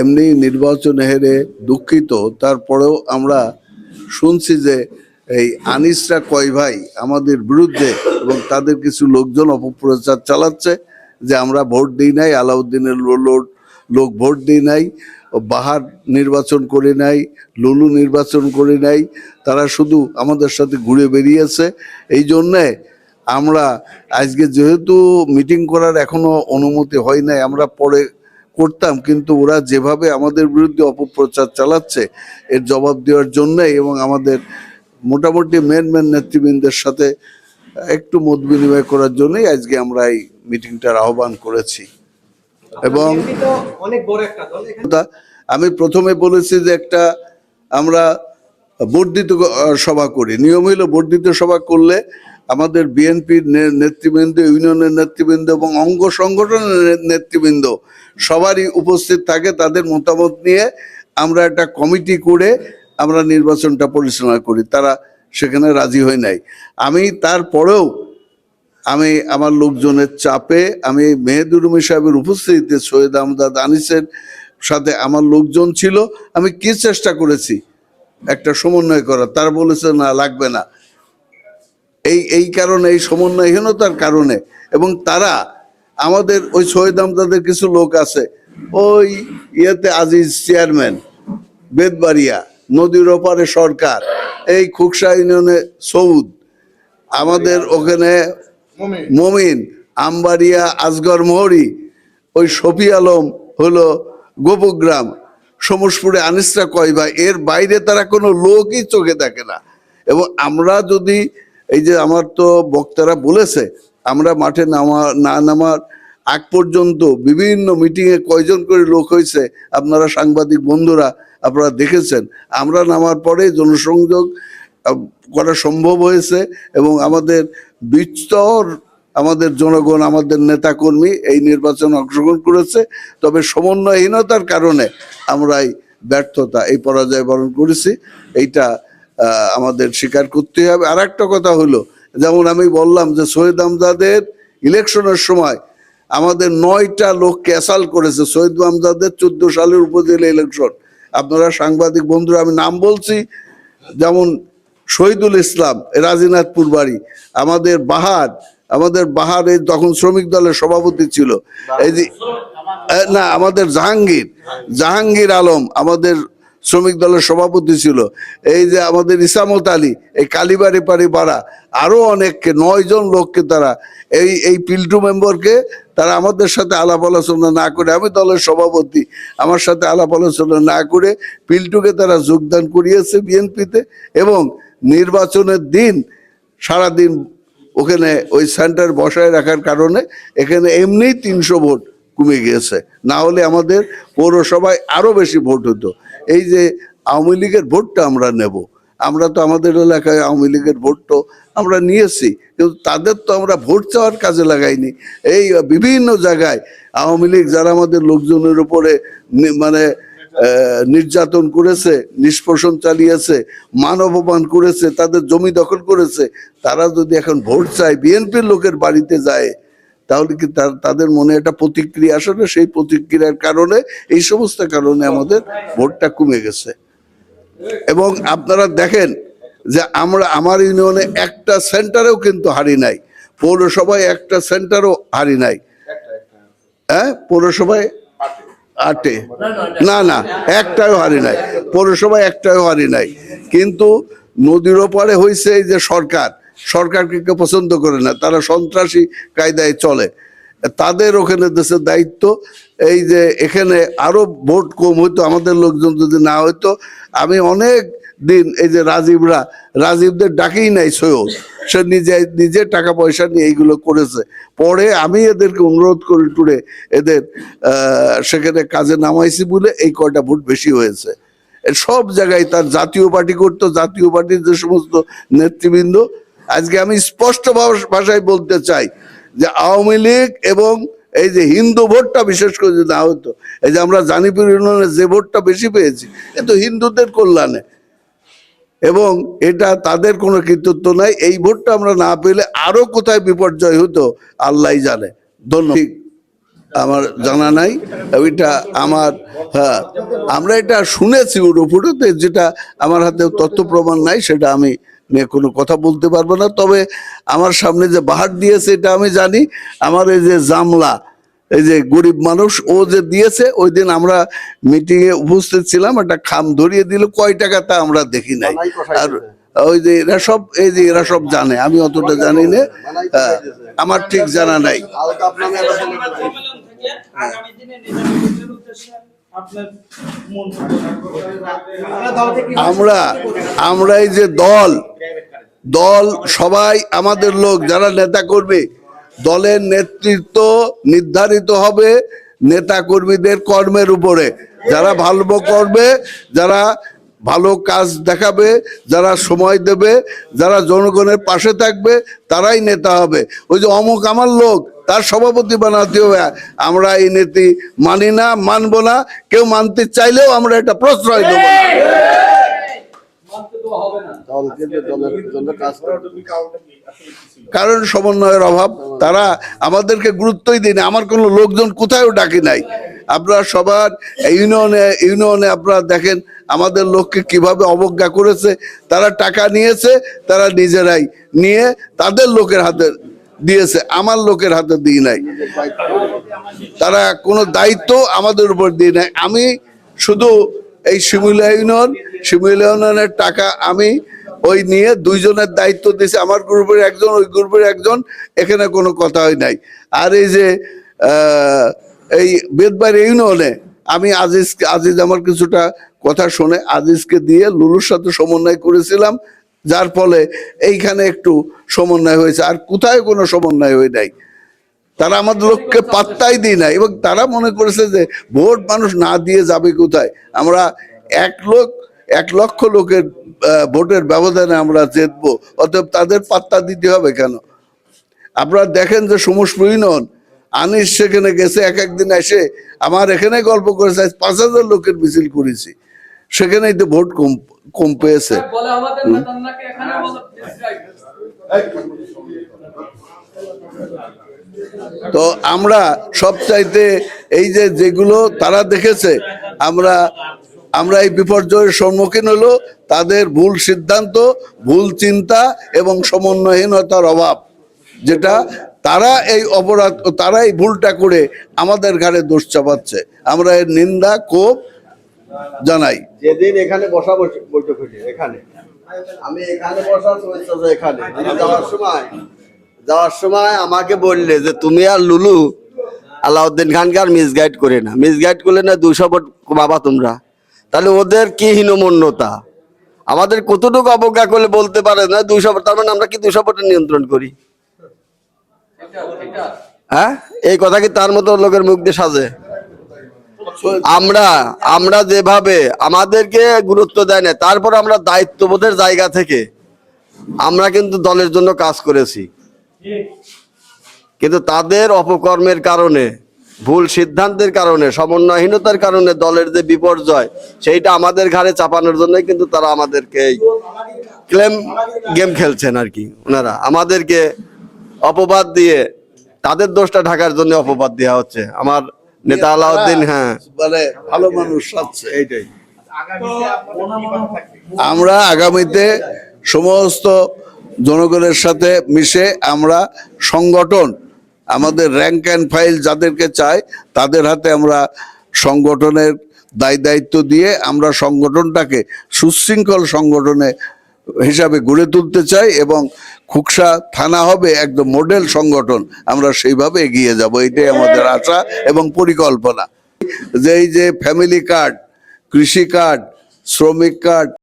এমনি নির্বাচন হেরে দুঃখিত, তারপরেও আমরা শুনছি যে এই আনিসরা কয় ভাই আমাদের বিরুদ্ধে এবং তাদের কিছু লোকজন অপপ্রচার চালাচ্ছে যে আমরা ভোট দিই নাই, আলাউদ্দিনের লোক ভোট দিই নাই, বাহার নির্বাচন করে নাই, লুলু নির্বাচন করে নাই, তারা শুধু আমাদের সাথে ঘুরে বেরিয়েছে। এই জন্যে আমরা আজকে যেহেতু মিটিং করার এখনও অনুমতি হয় নাই, আমরা পরে করতাম, কিন্তু ওরা যেভাবে আমাদের বিরুদ্ধে অপপ্রচার চালাচ্ছে, এর জবাব দেওয়ার জন্যই এবং আমাদের মোটামুটি মেন মেন নেতৃবৃন্দের সাথে একটু মত বিনিময় করার জন্যই আজকে আমরা এই মিটিংটার আহ্বান করেছি। এবং আমি প্রথমে বলেছি যে একটা আমরা বর্ধিত সভা করি। নিয়ম হইল বর্ধিত সভা করলে আমাদের বিএনপির নেতৃবৃন্দ, ইউনিয়নের নেতৃবৃন্দ এবং অঙ্গ সংগঠনের নেতৃবৃন্দ সবারই উপস্থিত থাকে, তাদের মতামত নিয়ে আমরা একটা কমিটি করে আমরা নির্বাচনটা পরিচালনা করি। তারা সেখানে রাজি হয় নাই। আমি তারপরেও আমি আমার লোকজনের চাপে আমি মেহেদুর রুমি সাহেবের উপস্থিতিতে সৈয়দ আহমদাদ আনিসের সাথে আমার লোকজন ছিল। আমি কি চেষ্টা করেছি? একটা সমন্বয় করার তারা বলেছে, না, লাগবে না। এই এই কারণে, এই সমন্বয়হীনতার কারণে এবং তারা আমাদের ওই সৈয়দ আমদাদের কিছু লোক আছে, ওই ইয়েতে আজিজ চেয়ারম্যান বেদবাড়িয়া নদীর ওপারে সরকার, এই খুকসা ইউনিয়নে সৌদ, আমাদের ওখানে মমিন, আমবাড়িয়া, আজগর মোহরি, ওই শফি আলম হলো গোপগ্রাম, সমসপুরে আনিসরা কয়বা, এর বাইরে তারা কোনো লোকই চোখে দেখে না। এবং আমরা যদি এই যে আমার তো বক্তারা বলেছে, আমরা মাঠে নামা, না নামার আগ পর্যন্ত বিভিন্ন মিটিংয়ে কয়জন করে লোক হয়েছে, আপনারা সাংবাদিক বন্ধুরা, আপনারা দেখেছেন। আমরা নামার পরে জনসংযোগ করা সম্ভব হয়েছে এবং আমাদের বিস্তর আমাদের জনগণ, আমাদের নেতাকর্মী এই নির্বাচনে অংশগ্রহণ করেছে। তবে সমন্বয়হীনতার কারণে আমরা এই ব্যর্থতা, এই পরাজয় বরণ করেছি। এইটা আমাদের স্বীকার করতে হবে। আর একটা কথা হলো, যেমন আমি বললাম যে সৈয়দ আমজাদের ইলেকশনের সময় আমাদের নয়টা লোককে অ্যাসাল্ট করেছে। সৈয়দ আমজাদের চোদ্দ সালের উপজেলা ইলেকশন আপনারা সাংবাদিক বন্ধুরা, আমি নাম বলছি, যেমন শহীদুল ইসলাম, রাজিনাথপুর বাড়ি, আমাদের বাহার, আমাদের বাহারে তখন শ্রমিক দলের সভাপতি ছিল। এই যে, না, আমাদের জাহাঙ্গীর জাহাঙ্গীর আলম, আমাদের শ্রমিক দলের সভাপতি ছিল। এই যে আমাদের ইসামত আলী, এই কালীবাড়ি পাড়ি পাড়া, আরও অনেককে, নয় জন লোককে তারা এই এই পিল্টু মেম্বারকে তারা আমাদের সাথে আলাপ আলোচনা না করে, আমি দলের সভাপতি, আমার সাথে আলাপ আলোচনা না করে পিল্টুকে তারা যোগদান করিয়েছে বিএনপিতে এবং নির্বাচনের দিন সারাদিন ওখানে ওই সেন্টার বসায় রাখার কারণে এখানে এমনিই তিনশো ভোট কমে গিয়েছে। না হলে আমাদের পৌরসভায় আরও বেশি ভোট হতো। এই যে আওয়ামী লীগের ভোটটা আমরা নেব, আমরা তো আমাদের এলাকায় আওয়ামী লীগের ভোট তো আমরা নিয়েছি, কিন্তু তাদের তো আমরা ভোট চাওয়ার কাজে লাগাইনি। এই বিভিন্ন জায়গায় আওয়ামী লীগ যারা আমাদের লোকজনের উপরে মানে নির্যাতন করেছে, নিষ্পোষণ চালিয়েছে মান অপমান করেছে, তাদের জমি দখল করেছে, তারা যদি এখন ভোট চায়, বিএনপির লোকের বাড়িতে যায় তাহলে কি তাদের মনে একটা প্রতিক্রিয়া আসে না সেই প্রতিক্রিয়ার কারণে, এই সমস্ত কারণে আমাদের ভোটটা কমে গেছে। এবং আপনারা দেখেন যে আমরা, আমার ইউনিয়নে একটা সেন্টারেও কিন্তু হারি নাই। পৌরসভায় একটা সেন্টারও হারি নাই। হ্যাঁ? পৌরসভায় আটে। না না, একটাও হারি নাই। পৌরসভায় একটাও হারি নাই। কিন্তু নদীর ওপারে হয়েছে এই যে সরকার সরকারকে কেউ পছন্দ করে না, তারা সন্ত্রাসী কায়দায় চলে। তাদের ওখানে দেশের দায়িত্ব, এই যে এখানে আরও ভোট কম হইতো, আমাদের লোকজন যদি না হইতো, আমি অনেক দিন এই যে রাজীবরা, রাজীবদের ডাকেই নাই সৈয়দ, সে নিজে নিজে টাকা পয়সা নিয়ে এইগুলো করেছে। পরে আমি এদেরকে অনুরোধ করে টুরে এদের সেখানে কাজে নামাইছি বলে এই কয়টা ভোট বেশি হয়েছে। সব জায়গায় তার জাতীয় পার্টি করতো, জাতীয় পার্টির যে সমস্ত নেতৃবৃন্দ আজকে আমি স্পষ্ট ভাষায় বলতে চাই যে আওয়ামী লীগ এবং এই যে হিন্দু ভোটটা বিশেষ করে যদি না হতো, এই যে আমরা জানিপুর ইউনিয়নে যে ভোটটা বেশি পেয়েছি, এ তো হিন্দুদের কল্যাণে। এবং এটা তাদের কোনো কৃতিত্ব নাই, এই ভোটটা আমরা না পেলে আরও কোথায় বিপর্যয় হতো, আল্লাহ জানে। ধন্যবাদ। আমার জানা নাই ওইটা আমার হ্যাঁ আমরা এটা শুনেছি উড়োফুটোতে যেটা আমার হাতে তথ্য প্রমাণ নাই, সেটা আমি নিয়ে কোনো কথা বলতে পারব না। তবে আমার সামনে যে বাহার দিয়েছে এটা আমি জানি আমার এই যে জামলা এই যে গরিব মানুষ ও যে দিয়েছে ওই দিন আমরা মিটিং এ উপস্থিত ছিলাম একটা খাম ধরিয়ে দিল কয় টাকা তা আমরা দেখি নাই। আর ওই যে এরা সব এই যে এরা সব জানে আমি অতটা জানি না। হ্যাঁ, আমার ঠিক জানা নাই। আমরা আমরা এই যে দল দল, সবাই আমাদের লোক, যারা নেতা করবে দলের নেতৃত্ব নির্ধারিত হবে নেতা কর্মীদের কর্মের উপরে। যারা ভালো করবে, যারা ভালো কাজ দেখাবে, যারা সময় দেবে, যারা জনগণের পাশে থাকবে, তারাই নেতা হবে। ওই যে অমুক আমার লোক, তার সভাপতি বানাতে হবে। আমরা এই নীতি মানি না, মানবো না, কেউ মানতে চাইলেও আমরা এটা প্রশ্রয় দেবো না। কারণ সমন্বয়ের অভাব, তারা আমাদেরকে গুরুত্বই দেয়নি আমার কোনো লোকজন কোথাও ডাকি নাই। আপনারা সবার ইউনিয়নে ইউনিয়নে আপনারা দেখেন আমাদের লোককে কীভাবে অবজ্ঞা করেছে। তারা টাকা নিয়েছে, তারা নিজেরাই নিয়ে তাদের লোকের হাতে দিয়েছে। আমার লোকের হাতে দিই নাই। তারা কোনো দায়িত্ব আমাদের উপর দিয়ে নাই। আমি শুধু এই শিমুলিয়া ইউনিয়ন ইউনিয়নের টাকা আমি ওই নিয়ে দুইজনের দায়িত্ব দিয়েছি। আমার গ্রুপের একজন, ওই গ্রুপের একজন, এখানে কোনো কথা হয় নাই। আর এই যে এই বেদবাড়ি ইউনিয়নে আমি আজিজ আজিজ আমার কিছুটা কথা শুনে আজিজকে দিয়ে লুলুর সাথে সমন্বয় করেছিলাম, যার ফলে এইখানে একটু সমন্বয় হয়েছে। আর কোথায় কোনো সমন্বয় হয়ে নাই? তারা আমাদের লোককে পাত্তাই দিই না এবং তারা মনে করেছে যে, ভোট মানুষ না দিয়ে যাবে কোথায়? আমরা এক লোক এক লক্ষ লোকের ভোটের ব্যবধানে আমরা জিতবো অতএব তাদের পাত্তা দিতে হবে কেন? আপনারা দেখেন যে সমস্ত ইউনিয়ন আনিস সেখানে গেছে এক একদিন এসে আমার এখানে গল্প করেছে পাঁচ হাজার লোকের মিছিল করেছি সেখানেই তো ভোট কম কম পেয়েছে। তো আমরা সব চাইতে এই যে যেগুলো তারা দেখেছে আমরা আমরা এই বিপর্যয়ের সম্মুখীন হলো তাদের ভুল সিদ্ধান্ত, ভুল চিন্তা এবং সমন্বয়হীনতার অভাব, যেটা তারা এই অপরাধ তারা এই ভুলটা করে আমাদের ঘাড়ে দোষ চাপাচ্ছে। আমরা এর নিন্দা, ক্ষোভ জানাই। যেদিন এখানে বসা বৈঠক এখানে। আমি এখানে বসা এখানে। আমি যাওয়ার সময় যাওয়ার সময় আমাকে বললে যে, তুমি আর লুলু আলাউদ্দিন খানকে আর মিসগাইড করে না। মিসগাইড করলে না দুশো ভোট বাবা তোমরা? তাহলে ওদের কি হীনমন্যতা? আমাদের কতটুকু অবজ্ঞা করলে বলতে পারে না দুশো ভোট তার মানে আমরা কি দুশো ভোটে নিয়ন্ত্রণ করি? হ্যাঁ? এই কথা কি তার মতো লোকের মুখ দিয়ে সাজে? আমরা আমরা যেভাবে আমাদেরকে গুরুত্ব দেয় না, তারপর আমরা দায়িত্ববোধের জায়গা থেকে আমরা কিন্তু দলের জন্য কাজ করেছি। কিন্তু তাদের অপকর্মের কারণে ভুল সিদ্ধান্তের কারণে সমন্বয়হীনতার কারণে দলের যে বিপর্যয় সেইটা আমাদের ঘাড়ে চাপানোর জন্য কিন্তু তারা আমাদেরকে ক্লেম গেম খেলছেন আর কি। ওনারা আমাদেরকে অপবাদ দিয়ে তাদের দোষটা ঢাকার জন্য অপবাদ দেওয়া হচ্ছে। আমার নেতা আলাউদ্দিন হ্যাঁ। মানে ভালো মানুষ এইটাই। আমরা আগামীতে সমস্ত জনগণের সাথে মিশে আমরা সংগঠন আমাদের র্যাঙ্ক অ্যান্ড ফাইল যাদেরকে চাই, তাদের হাতে আমরা সংগঠনের দায় দায়িত্ব দিয়ে আমরা সংগঠনটাকে সুশৃঙ্খল সংগঠনে হিসাবে গড়ে তুলতে চাই এবং খুকসা থানা হবে একদম মডেল সংগঠন, আমরা সেইভাবে এগিয়ে যাব। এটাই আমাদের আশা এবং পরিকল্পনা। যে এই যে ফ্যামিলি কার্ড কৃষি কার্ড শ্রমিক কার্ড